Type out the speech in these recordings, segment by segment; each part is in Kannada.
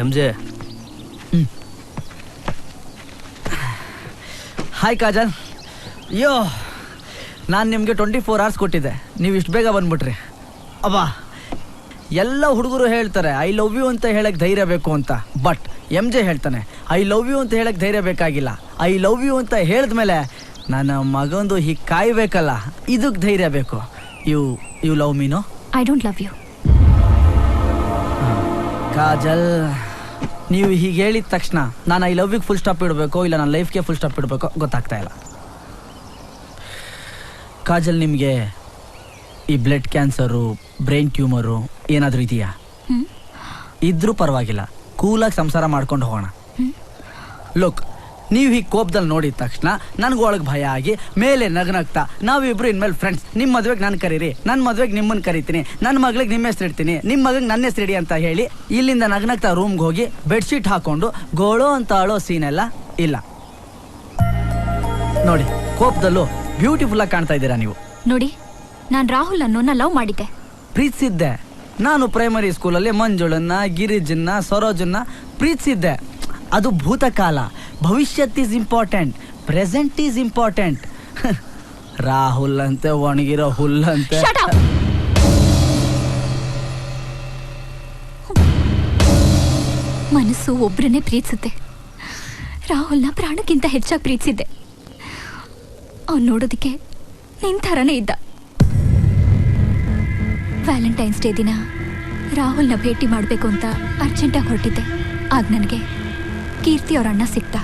M J hi Kajal. ಅಯ್ಯೋ ನಾನು ನಿಮಗೆ ಟ್ವೆಂಟಿ ಫೋರ್ ಅವರ್ಸ್ ಕೊಟ್ಟಿದ್ದೆ. ನೀವು ಇಷ್ಟು ಬೇಗ ಬಂದ್ಬಿಟ್ರಿ. ಅಬ್ಬಾ ಎಲ್ಲ ಹುಡುಗರು ಹೇಳ್ತಾರೆ ಐ ಲವ್ ಯು ಅಂತ ಹೇಳಕ್ಕೆ ಧೈರ್ಯ ಬೇಕು ಅಂತ. ಬಟ್ ಎಂ ಜೆ ಹೇಳ್ತಾನೆ ಐ ಲವ್ ಯು ಅಂತ ಹೇಳಕ್ಕೆ ಧೈರ್ಯ ಬೇಕಾಗಿಲ್ಲ. ಐ ಲವ್ ಯು ಅಂತ ಹೇಳಿದ್ಮೇಲೆ ನನ್ನ ಮಗಂದು ಹೀಗೆ ಕಾಯ್ಬೇಕಲ್ಲ ಇದಕ್ಕೆ ಧೈರ್ಯ ಬೇಕು. ಯು ಯು ಲವ್ ಮೀನು I don't love you Kajal ನೀವು ಹೀಗೆ ಹೇಳಿದ ತಕ್ಷಣ ನಾನು ಐ ಲವ್ಗೆ ಫುಲ್ ಸ್ಟಾಪ್ ಇಡಬೇಕು ಇಲ್ಲ ನನ್ನ ಲೈಫ್ಗೆ ಫುಲ್ ಸ್ಟಾಪ್ ಇಡಬೇಕು ಗೊತ್ತಾಗ್ತಾ ಇಲ್ಲ. ಕಾಜಲ್ ನಿಮಗೆ ಈ ಬ್ಲಡ್ ಕ್ಯಾನ್ಸರು ಬ್ರೈನ್ ಟ್ಯೂಮರು ಏನಾದರೂ ಇದೆಯಾ? ಇದ್ರೂ ಪರವಾಗಿಲ್ಲ. ಕೂಲಾಗಿ ಸಂಸಾರ ಮಾಡ್ಕೊಂಡು ಹೋಗೋಣ. ಲುಕ್ ನೀವು ಹೀಗೆ ಕೋಪದಲ್ಲಿ ನೋಡಿದ ತಕ್ಷಣ ನನಗೂ ಒಳಗೆ ಭಯ ಆಗಿ ಮೇಲೆ ನಗ್ನಗ್ತಾ ನಾವಿಬ್ರು ಇನ್ಮೇಲೆ ಫ್ರೆಂಡ್ಸ್ ನಿಮ್ಮ ಮದುವೆಗೆ ನಾನು ಕರೀರಿ. ನನ್ನ ಮದುವೆಗೆ ನಿಮ್ಮನ್ನು ಕರಿತೀನಿ. ನನ್ನ ಮಗಳಿಗೆ ನಿಮ್ಮ ಹೆಸರು ಇಡ್ತೀನಿ. ನಿಮ್ಮ ಮಗಳಿಗೆ ನನ್ನ ಹೆಸರು ಇಡಿ ಅಂತ ಹೇಳಿ ಇಲ್ಲಿಂದ ನಗನಗ್ತಾ ರೂಮ್ಗೆ ಹೋಗಿ ಬೆಡ್ಶೀಟ್ ಹಾಕೊಂಡು ಗೋಳೋ ಅಂತ ಆಳೋ ಸೀನ್ ಎಲ್ಲ ಇಲ್ಲ. ನೋಡಿ ಕೋಪದಲ್ಲೂ ಬ್ಯೂಟಿಫುಲ್ ಆಗಿ ಕಾಣ್ತಾ ಇದ್ದೀರಾ ನೀವು. ನೋಡಿ ನಾನು ರಾಹುಲ್ ಅನ್ನು ಲವ್ ಮಾಡಿದ್ದೆ. ಪ್ರೀತಿಸಿದ್ದೆ. ನಾನು ಪ್ರೈಮರಿ ಸ್ಕೂಲಲ್ಲಿ ಮಂಜುಳನ್ನ ಗಿರಿಜನ್ನ ಸರೋಜನ್ನ ಪ್ರೀತಿಸಿದ್ದೆ. ಅದು ಭೂತಕಾಲ. ಭವಿಷ್ಯತ್ is important present is important Rahul ಅಂತೆ ಒಣಗಿರೋ ಹುಲ್ಲಂತೆ! ಮನಸ್ಸು ಒಬ್ರನ್ನೇ ಪ್ರೀತಿಸುತ್ತೆ. ರಾಹುಲ್ನ ಪ್ರಾಣಕ್ಕಿಂತ ಹೆಚ್ಚಾಗಿ ಪ್ರೀತಿಸಿದ್ದೆ. ಅವ್ನು ನೋಡೋದಕ್ಕೆ ನಿನ್ ಥರನೇ ಇದ್ದ. ವ್ಯಾಲೆಂಟೈನ್ಸ್ ಡೇ ದಿನ ರಾಹುಲ್ನ ಭೇಟಿ ಮಾಡಬೇಕು ಅಂತ ಅರ್ಜೆಂಟಾಗಿ ಹೊರಟಿದ್ದೆ. ಆಗ ನನಗೆ ಕೀರ್ತಿ ಅವ್ರ ಅಣ್ಣ ಸಿಕ್ತ.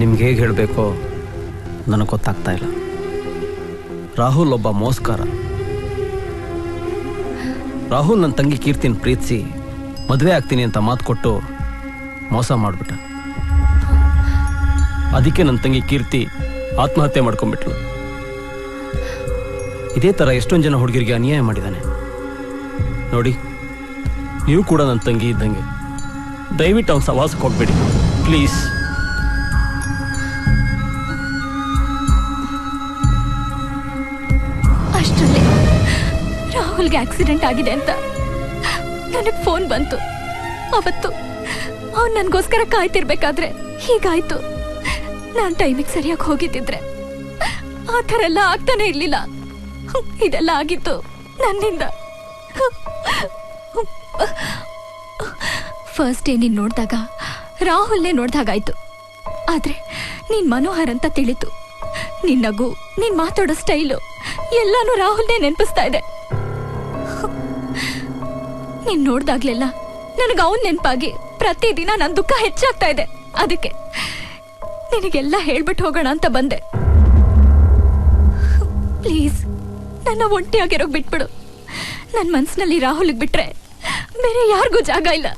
ನಿಮ್ಗೆ ಹೇಗೆ ಹೇಳಬೇಕೋ ನನಗೆ ಗೊತ್ತಾಗ್ತಾ ಇಲ್ಲ. ರಾಹುಲ್ ಒಬ್ಬ ಮೋಸ್ಕಾರ. ರಾಹುಲ್ ನನ್ನ ತಂಗಿ ಕೀರ್ತಿನ ಪ್ರೀತಿಸಿ ಮದುವೆ ಆಗ್ತೀನಿ ಅಂತ ಮಾತು ಕೊಟ್ಟು ಮೋಸ ಮಾಡಿಬಿಟ್ಟ. ಅದಕ್ಕೆ ನನ್ನ ತಂಗಿ ಕೀರ್ತಿ ಆತ್ಮಹತ್ಯೆ ಮಾಡ್ಕೊಂಡ್ಬಿಟ್ಲು. ಇದೇ ಥರ ಎಷ್ಟೊಂದು ಜನ ಹುಡುಗರಿಗೆ ಅನ್ಯಾಯ ಮಾಡಿದ್ದಾನೆ ನೋಡಿ, ನೀವು ಕೂಡ ನನ್ನ ತಂಗಿ ಇದ್ದಂಗೆ. ದಯವಿಟ್ಟು ಅವ್ನು ಸವಾಸ ಕೊಡ್ಬೇಡಿ ಪ್ಲೀಸ್ ಅಷ್ಟರಲ್ಲಿ ರಾಹುಲ್ಗೆ ಆಕ್ಸಿಡೆಂಟ್ ಆಗಿದೆ ಅಂತ ನನಗೆ ಫೋನ್ ಬಂತು. ಅವತ್ತು ಅವ್ನು ನನಗೋಸ್ಕರ ಕಾಯ್ತಿರ್ಬೇಕಾದ್ರೆ ಹೀಗಾಯ್ತು. ನಾನು ಟೈಮಿಗೆ ಸರಿಯಾಗಿ ಹೋಗಿದ್ದಿದ್ರೆ ಆ ಥರ ಎಲ್ಲ ಆಗ್ತಾನೆ ಇರ್ಲಿಲ್ಲ. ಇದೆಲ್ಲ ಆಗಿತ್ತು ನನ್ನಿಂದ. ಫಸ್ಟ್ ಡೇ ನೀನು ನೋಡಿದಾಗ, ರಾಹುಲ್ನೇ ನೋಡ್ದಾಗಾಯ್ತು. ಆದ್ರೆ ನೀನ್ ಮನೋಹರ್ ಅಂತ ತಿಳಿತು ನಿನ್ನಗು ನೀನ್ ಮಾತಾಡೋ ಸ್ಟೈಲು, ಎಲ್ಲಾನು ರಾಹುಲ್ನೇ ನೆನಪಿಸ್ತಾ ಇದೆ. ನೀನ್ ನೋಡ್ದಾಗ್ಲೆಲ್ಲ ನನಗೆ ಅವನ್ ನೆನಪಾಗಿ ಪ್ರತಿದಿನ ನನ್ನ ದುಃಖ ಹೆಚ್ಚಾಗ್ತಾ ಇದೆ. ಅದಕ್ಕೆ ನಿನಗೆಲ್ಲ ಹೇಳ್ಬಿಟ್ಟು ಹೋಗೋಣ ಅಂತ ಬಂದೆ. ಪ್ಲೀಸ್, ನನ್ನ ಒಂಟಿಯಾಗಿರೋಗ್ ಬಿಟ್ಬಿಡು. ನನ್ನ ಮನ್ಸಿನಲ್ಲಿ ರಾಹುಲ್ಗೆ ಬಿಟ್ರೆ ಬೇರೆ ಯಾರಿಗೂ ಜಾಗ ಇಲ್ಲ.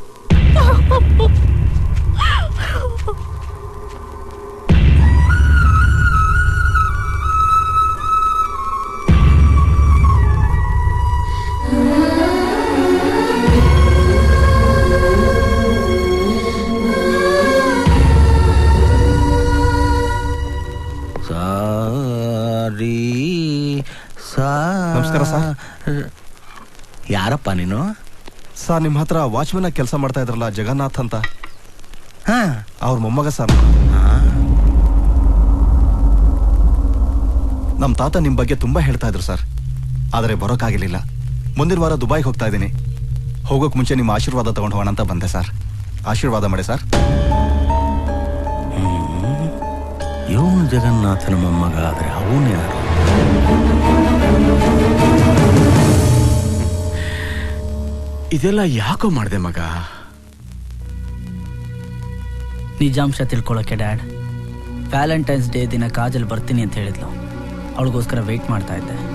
ಸಾರಿ ಸಾ ನಮಸ್ಕಾರ, ಸರ್. ಯಾರಪ್ಪ ನೀನು ಸರ್ ನಿಮ್ಮ ಹತ್ರ ವಾಚ್ಮನ್ ಕೆಲಸ ಮಾಡ್ತಾ ಇದ್ರಲ್ಲ ಜಗನ್ನಾಥ್ ಅಂತ. ಹಾ. ಅವ್ರ ಮೊಮ್ಮಗ ಸರ್. ನಮ್ಮ ತಾತ ನಿಮ್ಮ ಬಗ್ಗೆ ತುಂಬಾ ಹೇಳ್ತಾ ಇದ್ರು ಸರ್. ಆದರೆ ಬರೋಕ್ಕಾಗಲಿಲ್ಲ ಮುಂದಿನ ವಾರ ದುಬೈಗೆ ಹೋಗ್ತಾ ಇದ್ದೀನಿ. ಹೋಗೋಕ್ ಮುಂಚೆ ನಿಮ್ಮ ಆಶೀರ್ವಾದ ತಗೊಂಡು ಹೋಗೋಣ ಅಂತ ಬಂದೆ ಸರ್. ಆಶೀರ್ವಾದ ಮಾಡಿ ಸರ್. ಇವನು ಜಗನ್ನಾಥನ ಮೊಮ್ಮಗ ಆದ್ರೆ ಅವನು ಯಾರು ಇದೆಲ್ಲ ಯಾಕೋ ಮಾಡಿದೆ ಮಗ? ನಿಜಾಂಶ ತಿಳ್ಕೊಳ್ಳೋಕೆ ಡ್ಯಾಡ್. ವ್ಯಾಲೆಂಟೈನ್ಸ್ ಡೇ ದಿನ ಕಾಜಲ್ ಬರ್ತೀನಿ ಅಂತ ಹೇಳಿದ್ಲು. ಅವಳಿಗೋಸ್ಕರ ವೆಯ್ಟ್ ಮಾಡ್ತಾ ಇದ್ದೆ.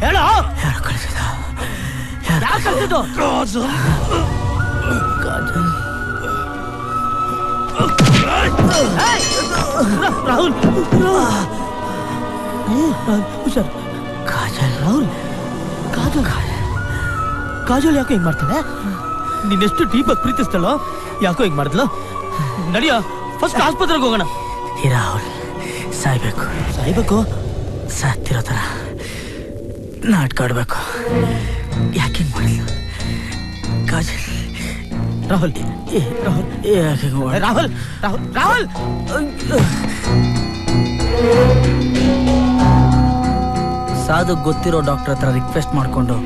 ಹೇಳೋ? ಯಾರು ಕಳಿಸಿದ ಯಾರು ಕಳಿಸಿದ್ದು? ಏಯ್! ರಾ- ರಾಹುಲ್ ಹುಷಾರ್ ಕಾಜಲ್ ರಾಹುಲ್? ಕಾಜಲ್. ಕಾಜಲ್ ಯಾಕೋ ಹಿಂಗ್ ಮಾಡ್ತಾನೆ? ನಿನ್ನೆಷ್ಟು ಡೀಪಾಗಿ ಪ್ರೀತಿಸ್ತಾಳೋ? ಯಾಕೋ ಹಿಂಗ್ ಮಾಡಿದ್ಲು? ನಡಿಯ ಫಸ್ಟ್ ಆಸ್ಪತ್ರೆಗೆ ಹೋಗೋಣ. ರಾಹುಲ್ ಸಾಯ್ಬೇಕು. ಸಾಯ್ಬೇಕು? ಸಾಯ್ತಿರೋ ಥರ ನಾಟಕ ಆಡ್ಬೇಕು ಯಾಕೆ ಮಾಡಿಲ್ಲ ಕಾಜಲ್ ರಾಹುಲ್ ಏ, ರಾಹುಲ್ ಯಾಕೆ? ರಾಹುಲ್ ರಾಹುಲ್ ರಾಹುಲ್! ಸಾಧು ಗೊತ್ತಿರೋ ಡಾಕ್ಟರ್ ಹತ್ರ ರಿಕ್ವೆಸ್ಟ್ ಮಾಡಿಕೊಂಡು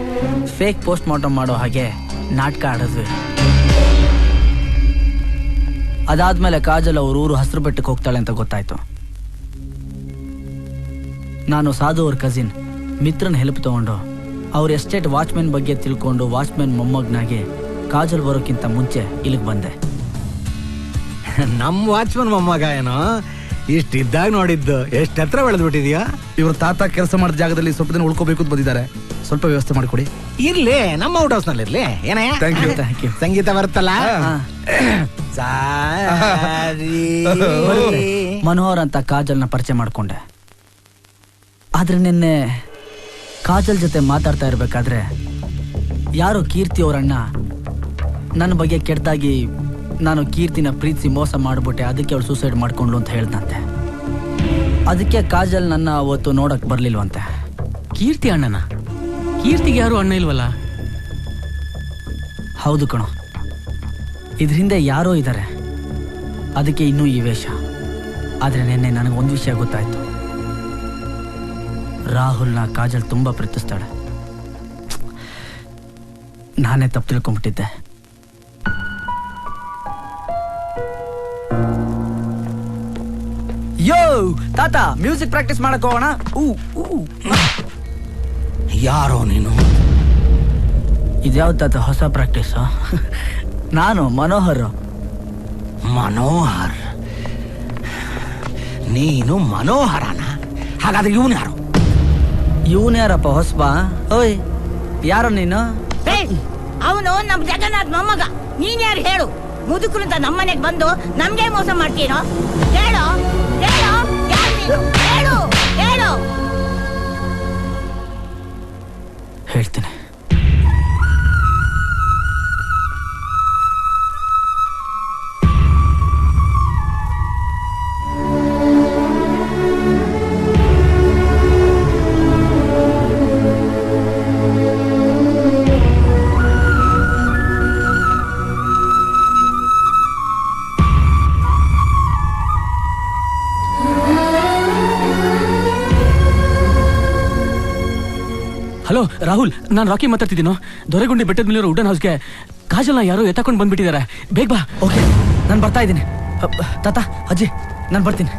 ಫೇಕ್ ಪೋಸ್ಟ್ ಮಾರ್ಟಮ್ ಮಾಡೋ ಹಾಗೆ ನಾಟಕ ಆಡಿದ್ವಿ. ಅದಾದ್ಮೇಲೆ ಕಾಜಲ್ ಅವ್ರ ಊರು ಹಸಿರು ಬೆಟ್ಟಕ್ಕೆ ಹೋಗ್ತಾಳೆ ಅಂತ ಗೊತ್ತಾಯ್ತು. ನಾನು ಸಾಧು ಅವ್ರ ಕಸಿನ್ ಮಿತ್ರನ ಹೆಲ್ಪ್ ತಗೊಂಡು ಅವ್ರ ಎಸ್ಟೇಟ್ ವಾಚ್ಮೆನ್ ಬಗ್ಗೆ ತಿಳ್ಕೊಂಡು ವಾಚ್ಮೆನ್ ಮೊಮ್ಮಗನಾಗಿ ಕಾಜಲ್ ಬರೋಕ್ಕಿಂತ ಮುಂಚೆ ಇಲ್ಲಿಗೆ ಬಂದೆ. ನಮ್ಮ ವಾಚ್ಮನ್ ಮೊಮ್ಮಗ ಏನೋ? ಇಷ್ಟಿದ್ದಾಗ ನೋಡಿದ್ದು ಎಷ್ಟು ಹತ್ರ ಬೆಳೆದ್ಬಿಟ್ಟಿದ್ಯಾ? ಇವ್ರ ತಾತ ಕೆಲಸ ಮಾಡಿದ ಜಾಗದಲ್ಲಿ ಸ್ವಲ್ಪ ದಿನ ಉಳ್ಕೋಬೇಕು ಅಂತ ಬಂದಿದ್ದಾರೆ. ಸ್ವಲ್ಪ ವ್ಯವಸ್ಥೆ ಮಾಡಿಕೊಡಿ. ಇರ್ಲಿ ನಮ್ಮ ಔಟ್ ಹೌಸ್ನಲ್ಲಿ ಇರ್ಲಿ ಏನೇ ಸಂಗೀತ ಬರುತ್ತಲ್ಲ. ಸಾರಿ. ಮನೋಹರ್ ಅಂತ ಕಾಜಲ್ನ ಪರಿಚಯ ಮಾಡ್ಕೊಂಡೆ. ಆದ್ರೆ ನಿನ್ನೆ ಕಾಜಲ್ ಜೊತೆ ಮಾತಾಡ್ತಾ ಇರಬೇಕಾದ್ರೆ ಯಾರೋ ಕೀರ್ತಿ ಅವರಣ್ಣ ನನ್ನ ಬಗ್ಗೆ ಕೆಟ್ಟದಾಗಿ ನಾನು ಕೀರ್ತಿನ ಪ್ರೀತಿಸಿ ಮೋಸ ಮಾಡಿಬಿಟ್ಟೆ ಅದಕ್ಕೆ ಅವಳು ಸೂಸೈಡ್ ಮಾಡ್ಕೊಂಡ್ಲು ಅಂತ ಹೇಳ್ದಂತೆ. ಅದಕ್ಕೆ ಕಾಜಲ್ ನನ್ನ ಅವತ್ತು ನೋಡಕ್ ಬರ್ಲಿಲ್ವಂತೆ. ಕೀರ್ತಿ ಅಣ್ಣನ? ಕೀರ್ತಿಗೆ ಯಾರು ಅಣ್ಣ ಇಲ್ವಲ್ಲ? ಹೌದು ಕಣೋ. ಇದ್ರ ಹಿಂದೆ ಯಾರೋ ಇದ್ದಾರೆ ಅದಕ್ಕೆ ಇನ್ನೂ ಈ ವೇಷ. ಆದರೆ ನಿನ್ನೆ ನನಗೆ ಒಂದು ವಿಷಯ ಗೊತ್ತಾಯ್ತು. ರಾಹುಲ್ನ ಕಾಜಲ್ ತುಂಬಾ ಪ್ರೀತಿಸ್ತಾಳೆ. ನಾನೇ ತಪ್ಪು ತಿಳ್ಕೊಂಬಿಟ್ಟಿದ್ದೆ. ಯೋ, ತಾತ, ಮ್ಯೂಸಿಕ್ ಪ್ರಾಕ್ಟೀಸ್ ಮಾಡಕ್ ಹೋಗೋಣ? ಊ ಊ. ಯಾರೋ ನೀನು? ಇದ್ಯಾವ್ದು ತಾತ ಹೊಸ ಪ್ರಾಕ್ಟೀಸ್? ನಾನು, ಮನೋಹರ್. ಮನೋಹರ್? ನೀನು ಮನೋಹರನ? ಹಾಗಾದ್ರೆ ಇವನು ಯಾರು? ಇವನ್ ಯಾರಪ್ಪ? ಹೊಸಬ? ಓಯ್ ಯಾರು ನೀನು? ಅವನು ನಮ್ ಜಗನ್ನಾಥ್ ಮೊಮ್ಮಗ. ನೀನ್ ಯಾರು ಹೇಳು? ಮುದುಕರು ಅಂತ ನಮ್ಮನೆಗ್ ಬಂದು ನಮ್ಗೆ ಮೋಸ ಮಾಡ್ತೀನೋ? ಹೇಳು ಹೇಳು ಯಾರು ನೀನು? ಹೇಳು ಹೇಳು. ಹೇಳ್ತೀನಿ. ಹಲೋ, ರಾಹುಲ್, ನಾನು ರಾಕಿ ಮಾತಾಡ್ತಿದ್ದೀನೋ. ದೊರೆಗುಂಡಿ ಬೆಟ್ಟದ ಮೇಲಿರೋ ವುಡನ್ ಹೌಸ್ಗೆ ಕಾಜಲ್ನ ಯಾರೋ ಎತ್ತಕೊಂಡು ಬಂದ್ಬಿಟ್ಟಿದ್ದಾರೆ. ಬೇಗ ಬಾ. ಓಕೆ ನಾನು ಬರ್ತಾ ಇದ್ದೀನಿ. ತಾತ, ಅಜ್ಜಿ, ನಾನು ಬರ್ತೀನಿ.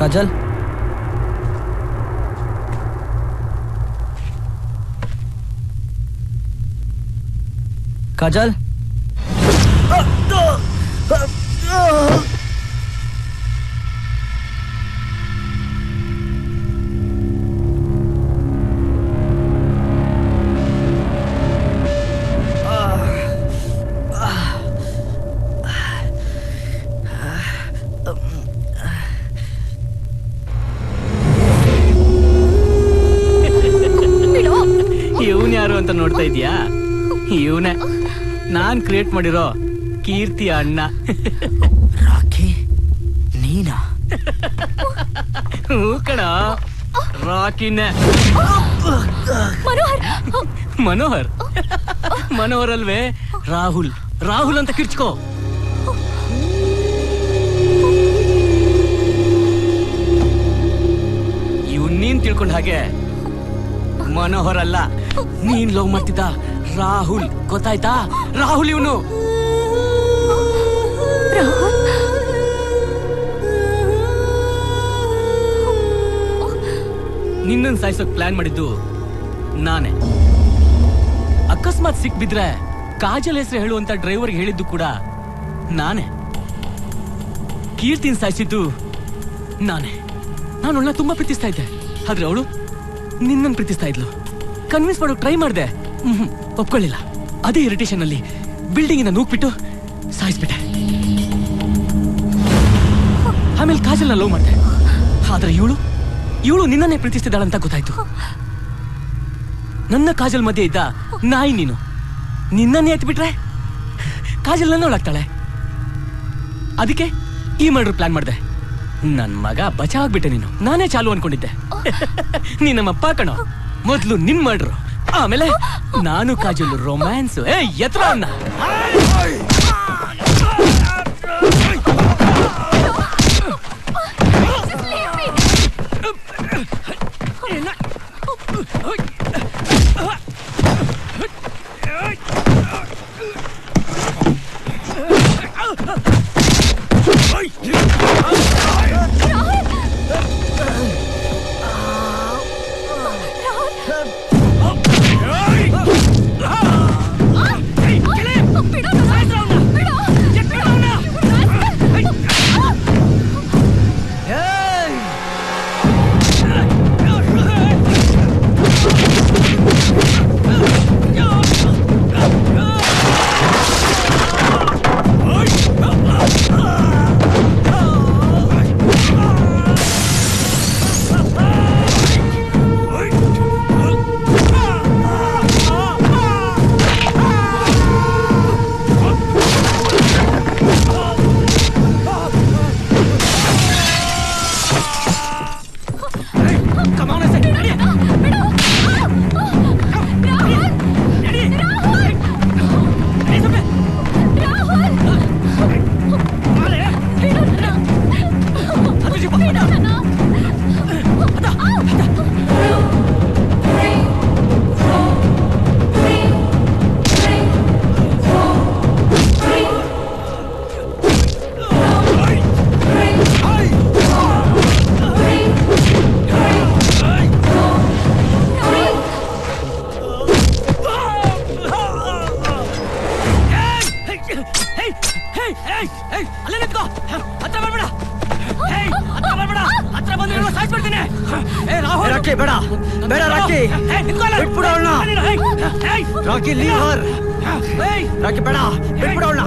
ಕಾಜಲ್ ಕಾಜಲ್ ನಾನ್ ಕ್ರಿಯೇಟ್ ಮಾಡಿರೋ ಕೀರ್ತಿ ಅಣ್ಣ. ರಾಖಿ ನೀನಾ? ಕಣ. ರಾಕಿನೇ ಮನೋಹರ್. ಮನೋಹರ್? ಮನೋಹರ್ ಅಲ್ವೇ ರಾಹುಲ್. ರಾಹುಲ್ ಅಂತ ಕಿರ್ಚ್ಕೋ. ಇವ್ ನೀನ್ ತಿಳ್ಕೊಂಡ ಹಾಗೆ ಮನೋಹರ್ ಅಲ್ಲ ನೀನ್ ಲವ್ ಮಾಡ್ತಿದ್ದ ರಾಹುಲ್, ಗೊತ್ತಾಯ್ತಾ? ರಾಹುಲ್ ಇವನು. ನಿನ್ನನ್ ಸಾಯಿಸೋಕ್ ಪ್ಲಾನ್ ಮಾಡಿದ್ದು ನಾನೇ. ಅಕಸ್ಮಾತ್ ಸಿಕ್ ಬಿದ್ರೆ ಕಾಜಲ್ ಹೆಸರು ಹೇಳುವಂತ ಡ್ರೈವರ್ಗೆ ಹೇಳಿದ್ದು ಕೂಡ ನಾನೇ. ಕೀರ್ತಿನ್ ಸಾಯಿಸಿದ್ದು ನಾನೇ. ನಾನು ತುಂಬಾ ಪ್ರೀತಿಸ್ತಾ ಇದ್ದೆ. ಆದ್ರೆ ಅವಳು ನಿನ್ನನ್ ಪ್ರೀತಿಸ್ತಾ ಇದ್ಲು. ಕನ್ವಿನ್ಸ್ ಮಾಡೋಕೆ ಟ್ರೈ ಮಾಡಿದೆ. ಒಪ್ಕೊಳ್ಳಿಲ್ಲ. ಅದೇ ಇರಿಟೇಷನಲ್ಲಿ ಬಿಲ್ಡಿಂಗಿನ ನೂಕ್ಬಿಟ್ಟು ಸಾಯಿಸ್ಬಿಟ್ಟೆ. ಆಮೇಲೆ ಕಾಜಲ್ನ ಲವ್ ಮಾಡಿದೆ. ಆದರೆ ಇವಳು ಇವಳು ನಿನ್ನನ್ನೇ ಪ್ರೀತಿಸ್ತಿದ್ದಾಳಂತ ಗೊತ್ತಾಯ್ತು. ನನ್ನ ಕಾಜಲ್ ಮಧ್ಯೆ ಇದ್ದ ನಾಯಿ ನೀನು. ನಿನ್ನನ್ನೇ ಎತ್ಬಿಟ್ರೆ ಕಾಜಲ್ ನನ್ನವಳಾಗ್ತಾಳೆ ಅದಕ್ಕೆ ಈ ಮರ್ಡ್ರ್ ಪ್ಲಾನ್ ಮಾಡಿದೆ. ನನ್ ಮಗ ಬಚಾಗ್ಬಿಟ್ಟೆ ನೀನು. ನಾನೇ ಚಾಲು ಅನ್ಕೊಂಡಿದ್ದೆ. ನೀ ನಮ್ಮಪ್ಪ ಕಣೋ. ಮೊದ್ಲು ನಿನ್ ಮಾಡ್ರು ಆಮೇಲೆ ನಾನು ಕಾಜಲ್ ರೊಮ್ಯಾನ್ಸ್ ಎತ್ರ ಅನ್ನ ರಾಕಿ ಬೇಡ. ಬೇಡ ರಾಕಿ. ಬಿಟ್ಬಿಡು ಅವ್ಳ್ನ. ಏಯ್, ಏಯ್, ರಾಕಿ ಲೀವ್ ಹರ್ ರಾಕಿ ಬೇಡ. ಬಿಟ್ಬಿಡು ಅವಳನ್ನ.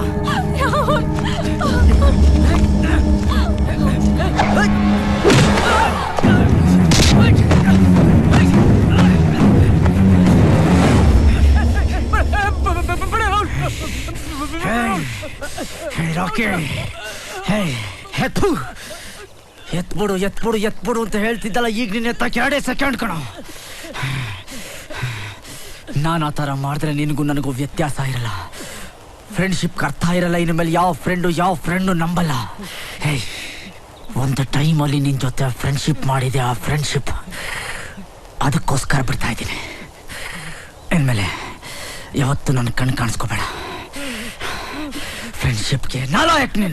ರಾಕಿ ಹೇ ಎತ್ತು ಎತ್ಬಿಡು ಎತ್ಬಿಡು ಎತ್ಬಿಡು ಅಂತ ಹೇಳ್ತಿದ್ದಲ್ಲ, ಈಗ ನಿನ್ನ ಎತ್ತಕ್ಕೆ ಎರಡೇ ಸೆಕೆಂಡ್ ಕಣ. ನಾನು ಆ ಥರ ಮಾಡಿದ್ರೆ ನಿನಗೂ ನನಗೂ ವ್ಯತ್ಯಾಸ ಇರಲ್ಲ. ಫ್ರೆಂಡ್ಶಿಪ್ ಅರ್ಥ ಇರಲ್ಲ ಇನ್ನು ಮೇಲೆ ಯಾವ ಫ್ರೆಂಡು ಯಾವ ಫ್ರೆಂಡು ನಂಬಲ್ಲ. ಹೇ ಒಂದು ಟೈಮಲ್ಲಿ ನಿನ್ನ ಜೊತೆ ಫ್ರೆಂಡ್ಶಿಪ್ ಮಾಡಿದೆ, ಆ ಫ್ರೆಂಡ್ಶಿಪ್ ಅದಕ್ಕೋಸ್ಕರ ಬಿಡ್ತಾ ಇದ್ದೀನಿ. ಇನ್ಮೇಲೆ ಯಾವತ್ತು ನನ್ನ ಕಣ್ಣು ಕಾಣಿಸ್ಕೋಬೇಡ. शिप के नालायक ने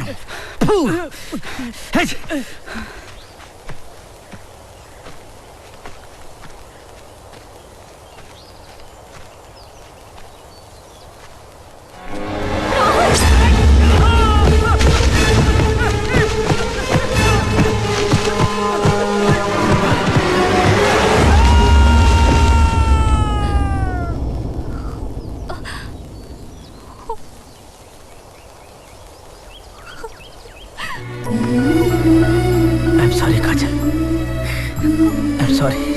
सॉरी